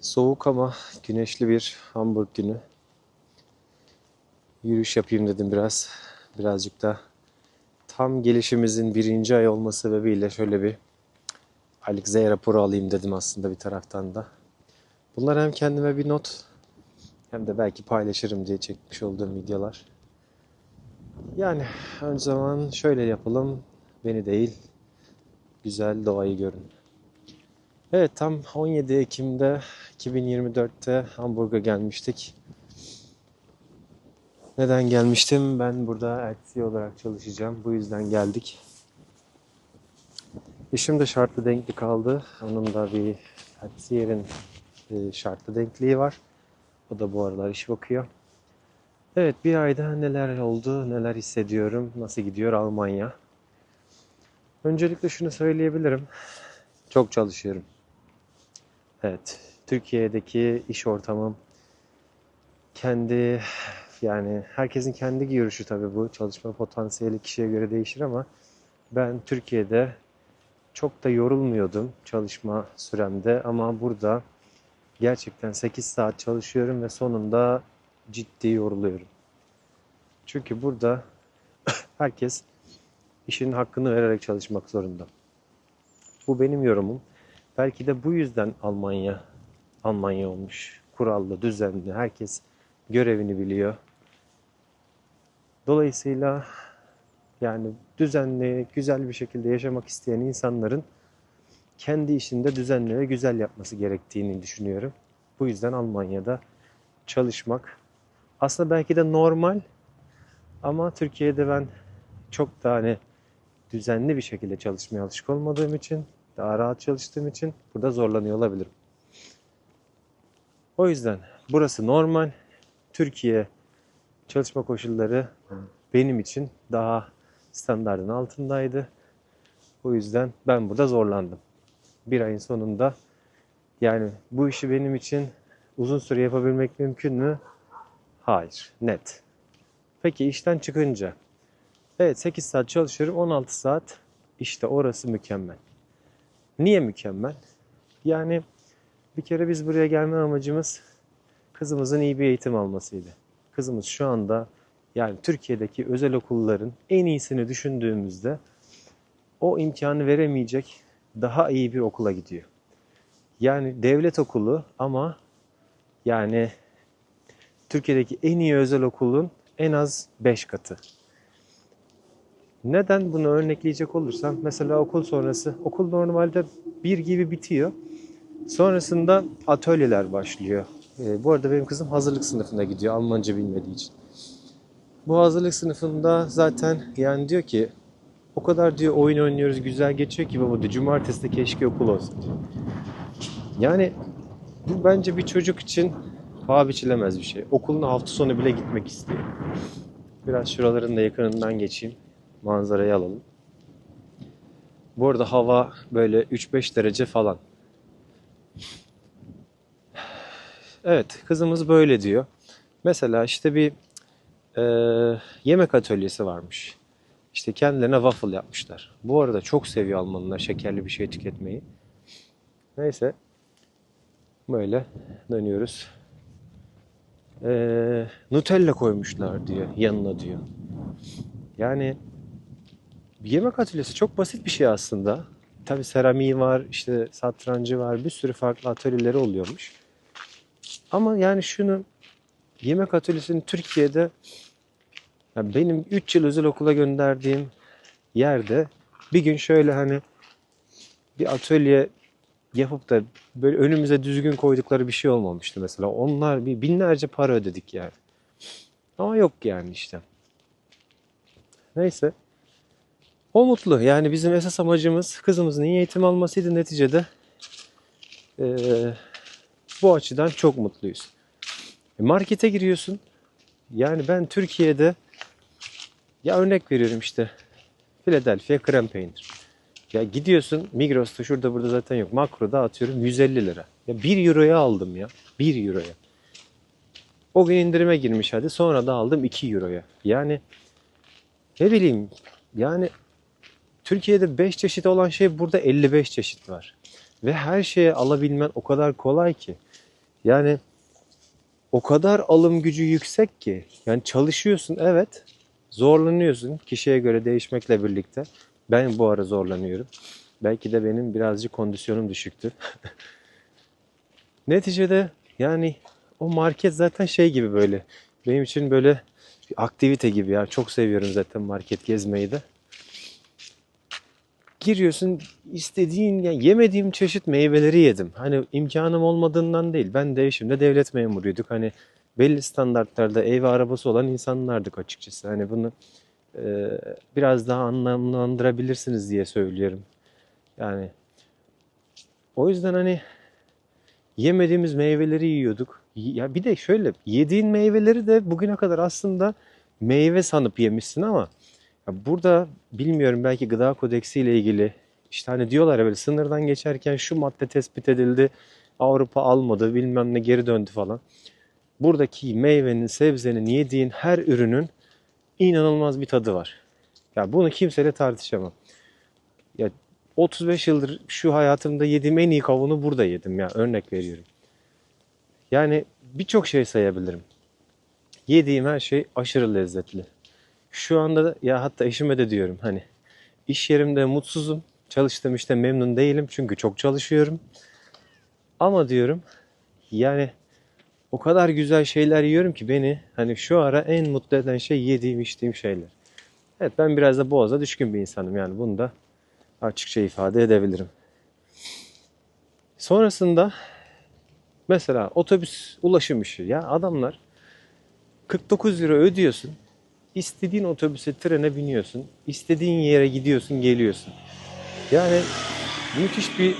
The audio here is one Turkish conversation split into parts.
Soğuk ama güneşli bir Hamburg günü. Yürüyüş yapayım dedim biraz. Birazcık da tam gelişimizin birinci ay olması sebebiyle şöyle bir aylık Z raporu alayım dedim aslında bir taraftan da. Bunlar hem kendime bir not hem de belki paylaşırım diye çekmiş olduğum videolar. Yani ön zaman şöyle yapalım. Beni değil, güzel doğayı görün. Evet tam 17 Ekim'de 2024'te Hamburg'a gelmiştik. Neden gelmiştim? Ben burada elçi olarak çalışacağım. Bu yüzden geldik. İşim de şartlı denkli kaldı. Onun da bir elçiyerin e, şartlı denkliği var. O da bu aralar iş bakıyor. Evet bir ayda neler oldu, neler hissediyorum, nasıl gidiyor Almanya. Öncelikle şunu söyleyebilirim. Çok çalışıyorum. Evet, Türkiye'deki iş ortamım kendi yani herkesin kendi görüşü tabii bu. Çalışma potansiyeli kişiye göre değişir ama ben Türkiye'de çok da yorulmuyordum çalışma süremde ama burada gerçekten 8 saat çalışıyorum ve sonunda ciddi yoruluyorum. Çünkü burada herkes işinin hakkını vererek çalışmak zorunda. Bu benim yorumum. Belki de bu yüzden Almanya Almanya olmuş. Kurallı, düzenli, herkes görevini biliyor. Dolayısıyla yani düzenli, güzel bir şekilde yaşamak isteyen insanların kendi işinde düzenli ve güzel yapması gerektiğini düşünüyorum. Bu yüzden Almanya'da çalışmak aslında belki de normal ama Türkiye'de ben çok da hani düzenli bir şekilde çalışmaya alışık olmadığım için, daha rahat çalıştığım için burada zorlanıyor olabilirim. O yüzden burası normal. Türkiye çalışma koşulları benim için daha standartın altındaydı. O yüzden ben burada zorlandım. Bir ayın sonunda yani bu işi benim için uzun süre yapabilmek mümkün mü? Hayır, net. Peki işten çıkınca evet 8 saat çalışıyorum 16 saat işte orası mükemmel. Niye mükemmel? Yani bir kere biz buraya gelme amacımız kızımızın iyi bir eğitim almasıydı. Kızımız şu anda yani Türkiye'deki özel okulların en iyisini düşündüğümüzde o imkanı veremeyecek daha iyi bir okula gidiyor. Yani devlet okulu ama yani Türkiye'deki en iyi özel okulun en az 5 katı. Neden bunu örnekleyecek olursam mesela okul sonrası okul normalde bir gibi bitiyor. Sonrasında atölyeler başlıyor. Ee, bu arada benim kızım hazırlık sınıfına gidiyor Almanca bilmediği için. Bu hazırlık sınıfında zaten yani diyor ki o kadar diyor oyun oynuyoruz güzel geçiyor ki baba diyor cumartesi de keşke okul olsun diyor. Yani bu bence bir çocuk için paha biçilemez bir şey. Okuluna hafta sonu bile gitmek istiyor. Biraz şuraların da yakınından geçeyim. Manzarayı alalım. Bu arada hava böyle 3-5 derece falan. Evet, kızımız böyle diyor. Mesela işte bir e, yemek atölyesi varmış. İşte kendilerine waffle yapmışlar. Bu arada çok seviyor Almanlar şekerli bir şey tüketmeyi. Neyse. Böyle dönüyoruz. E, Nutella koymuşlar diyor yanına diyor. Yani yemek atölyesi çok basit bir şey aslında. Tabi seramiği var, işte satrancı var, bir sürü farklı atölyeleri oluyormuş. Ama yani şunu yemek atölyesini Türkiye'de ya benim 3 yıl özel okula gönderdiğim yerde bir gün şöyle hani bir atölye yapıp da böyle önümüze düzgün koydukları bir şey olmamıştı mesela. Onlar bir binlerce para ödedik yani. Ama yok yani işte. Neyse. O mutlu. Yani bizim esas amacımız kızımızın iyi eğitim almasıydı neticede. Ee, bu açıdan çok mutluyuz. E, markete giriyorsun. Yani ben Türkiye'de ya örnek veriyorum işte Philadelphia krem peynir. Ya gidiyorsun Migros'ta şurada burada zaten yok. Makro'da atıyorum 150 lira. Ya 1 euroya aldım ya. 1 euroya. O gün indirime girmiş hadi. Sonra da aldım 2 euroya. Yani ne bileyim yani Türkiye'de 5 çeşit olan şey burada 55 çeşit var. Ve her şeye alabilmen o kadar kolay ki. Yani o kadar alım gücü yüksek ki. Yani çalışıyorsun evet. Zorlanıyorsun kişiye göre değişmekle birlikte. Ben bu ara zorlanıyorum. Belki de benim birazcık kondisyonum düşüktür. Neticede yani o market zaten şey gibi böyle. Benim için böyle bir aktivite gibi ya. Çok seviyorum zaten market gezmeyi de. Giriyorsun istediğin yani yemediğim çeşit meyveleri yedim. Hani imkanım olmadığından değil. Ben de eşimle devlet memuruyduk. Hani belli standartlarda ev ve arabası olan insanlardık açıkçası. Hani bunu e, biraz daha anlamlandırabilirsiniz diye söylüyorum. Yani o yüzden hani yemediğimiz meyveleri yiyorduk. Ya bir de şöyle yediğin meyveleri de bugüne kadar aslında meyve sanıp yemişsin ama burada bilmiyorum belki gıda kodeksi ile ilgili işte hani diyorlar ya böyle sınırdan geçerken şu madde tespit edildi. Avrupa almadı bilmem ne geri döndü falan. Buradaki meyvenin, sebzenin, yediğin her ürünün inanılmaz bir tadı var. Ya bunu kimseyle tartışamam. Ya 35 yıldır şu hayatımda yediğim en iyi kavunu burada yedim ya örnek veriyorum. Yani birçok şey sayabilirim. Yediğim her şey aşırı lezzetli. Şu anda da- ya hatta eşime de diyorum hani iş yerimde mutsuzum. Çalıştığım işte memnun değilim çünkü çok çalışıyorum. Ama diyorum yani o kadar güzel şeyler yiyorum ki beni hani şu ara en mutlu eden şey yediğim içtiğim şeyler. Evet ben biraz da boğaza düşkün bir insanım yani bunu da açıkça ifade edebilirim. Sonrasında mesela otobüs ulaşım işi ya adamlar 49 lira ödüyorsun. İstediğin otobüse, trene biniyorsun. istediğin yere gidiyorsun, geliyorsun. Yani müthiş bir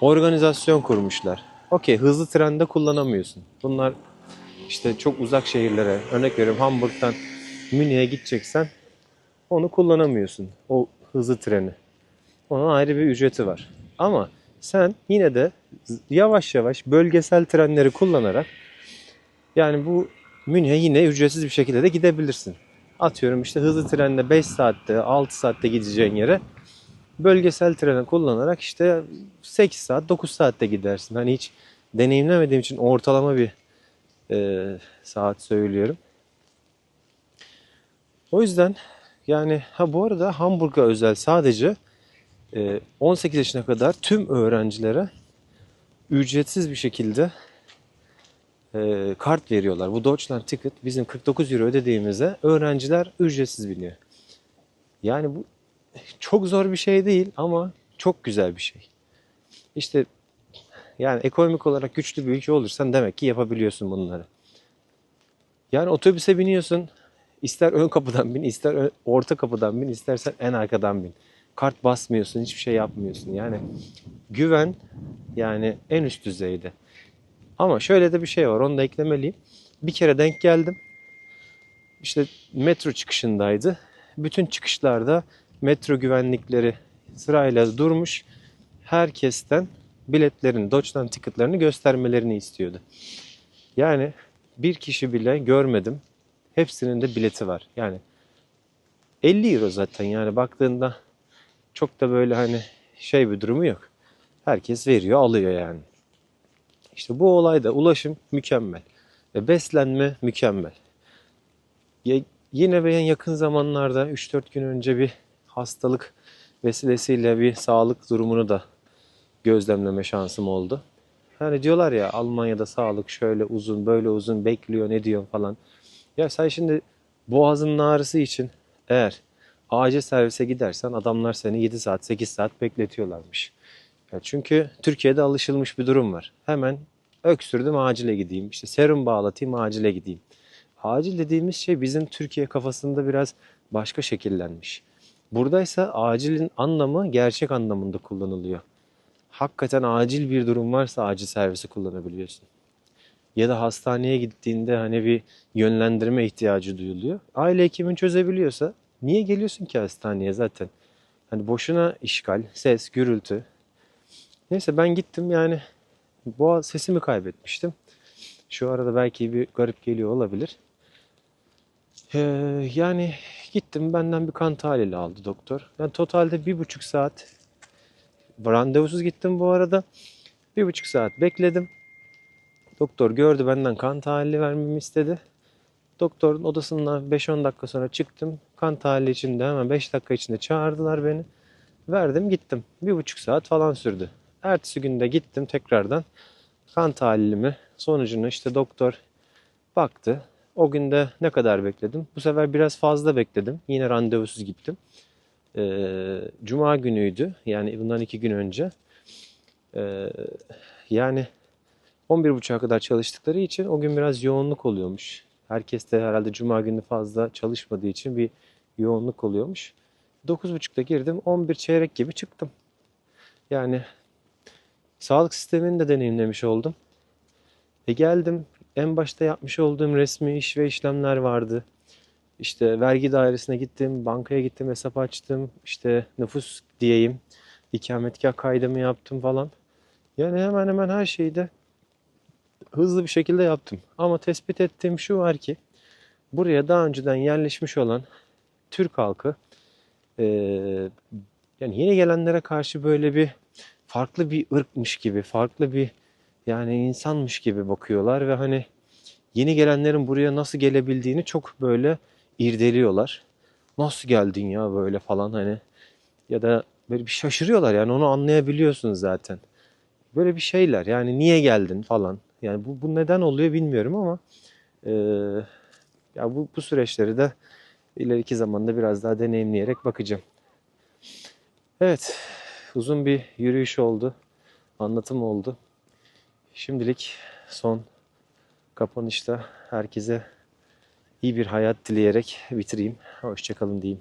organizasyon kurmuşlar. Okey hızlı trende kullanamıyorsun. Bunlar işte çok uzak şehirlere, örnek veriyorum Hamburg'dan Münih'e gideceksen onu kullanamıyorsun. O hızlı treni. Onun ayrı bir ücreti var. Ama sen yine de yavaş yavaş bölgesel trenleri kullanarak yani bu Münih'e yine ücretsiz bir şekilde de gidebilirsin. Atıyorum işte hızlı trenle 5 saatte 6 saatte gideceğin yere bölgesel treni kullanarak işte 8 saat 9 saatte gidersin. Hani hiç deneyimlemediğim için ortalama bir e, saat söylüyorum. O yüzden yani ha bu arada Hamburg'a özel sadece e, 18 yaşına kadar tüm öğrencilere ücretsiz bir şekilde e, kart veriyorlar. Bu Deutschland Ticket bizim 49 euro ödediğimizde öğrenciler ücretsiz biniyor. Yani bu çok zor bir şey değil ama çok güzel bir şey. İşte yani ekonomik olarak güçlü bir ülke olursan demek ki yapabiliyorsun bunları. Yani otobüse biniyorsun. ister ön kapıdan bin, ister orta kapıdan bin, istersen en arkadan bin. Kart basmıyorsun, hiçbir şey yapmıyorsun. Yani güven yani en üst düzeyde. Ama şöyle de bir şey var, onu da eklemeliyim. Bir kere denk geldim. İşte metro çıkışındaydı. Bütün çıkışlarda metro güvenlikleri sırayla durmuş. Herkesten biletlerini, Deutschland ticketlerini göstermelerini istiyordu. Yani bir kişi bile görmedim. Hepsinin de bileti var. Yani 50 euro zaten yani baktığında çok da böyle hani şey bir durumu yok. Herkes veriyor, alıyor yani. İşte bu olayda ulaşım mükemmel. Ve beslenme mükemmel. Yine ve yakın zamanlarda 3-4 gün önce bir hastalık vesilesiyle bir sağlık durumunu da gözlemleme şansım oldu. Hani diyorlar ya Almanya'da sağlık şöyle uzun böyle uzun bekliyor ne diyor falan. Ya sen şimdi boğazının ağrısı için eğer acil servise gidersen adamlar seni 7 saat 8 saat bekletiyorlarmış. Ya çünkü Türkiye'de alışılmış bir durum var. Hemen öksürdüm acile gideyim. İşte serum bağlatayım acile gideyim. Acil dediğimiz şey bizim Türkiye kafasında biraz başka şekillenmiş. Buradaysa acilin anlamı gerçek anlamında kullanılıyor. Hakikaten acil bir durum varsa acil servisi kullanabiliyorsun. Ya da hastaneye gittiğinde hani bir yönlendirme ihtiyacı duyuluyor. Aile hekimin çözebiliyorsa niye geliyorsun ki hastaneye zaten? Hani boşuna işgal, ses, gürültü. Neyse ben gittim yani boğaz sesimi kaybetmiştim. Şu arada belki bir garip geliyor olabilir. Ee, yani gittim benden bir kan tahlili aldı doktor. Ben totalde bir buçuk saat randevusuz gittim bu arada. Bir buçuk saat bekledim. Doktor gördü benden kan tahlili vermemi istedi. Doktorun odasından 5-10 dakika sonra çıktım. Kan tahlili için de hemen 5 dakika içinde çağırdılar beni. Verdim gittim. Bir buçuk saat falan sürdü. Ertesi günde gittim tekrardan. Kan tahlilimi sonucunu işte doktor baktı. O günde ne kadar bekledim? Bu sefer biraz fazla bekledim. Yine randevusuz gittim. Ee, Cuma günüydü. Yani bundan iki gün önce. Ee, yani 11.30'a kadar çalıştıkları için o gün biraz yoğunluk oluyormuş. Herkes de herhalde Cuma günü fazla çalışmadığı için bir yoğunluk oluyormuş. 9.30'da girdim. 11 çeyrek gibi çıktım. Yani sağlık sistemini de deneyimlemiş oldum. E geldim. En başta yapmış olduğum resmi iş ve işlemler vardı. İşte vergi dairesine gittim, bankaya gittim, hesap açtım. İşte nüfus diyeyim, ikametgah kaydımı yaptım falan. Yani hemen hemen her şeyi de hızlı bir şekilde yaptım. Ama tespit ettiğim şu var ki buraya daha önceden yerleşmiş olan Türk halkı eee, yani yeni gelenlere karşı böyle bir farklı bir ırkmış gibi, farklı bir yani insanmış gibi bakıyorlar ve hani yeni gelenlerin buraya nasıl gelebildiğini çok böyle irdeliyorlar. Nasıl geldin ya böyle falan hani ya da böyle bir şaşırıyorlar yani onu anlayabiliyorsunuz zaten. Böyle bir şeyler yani niye geldin falan. Yani bu, bu neden oluyor bilmiyorum ama eee, ya bu, bu süreçleri de ileriki zamanda biraz daha deneyimleyerek bakacağım. Evet, uzun bir yürüyüş oldu, anlatım oldu. Şimdilik son kapanışta herkese iyi bir hayat dileyerek bitireyim. Hoşçakalın diyeyim.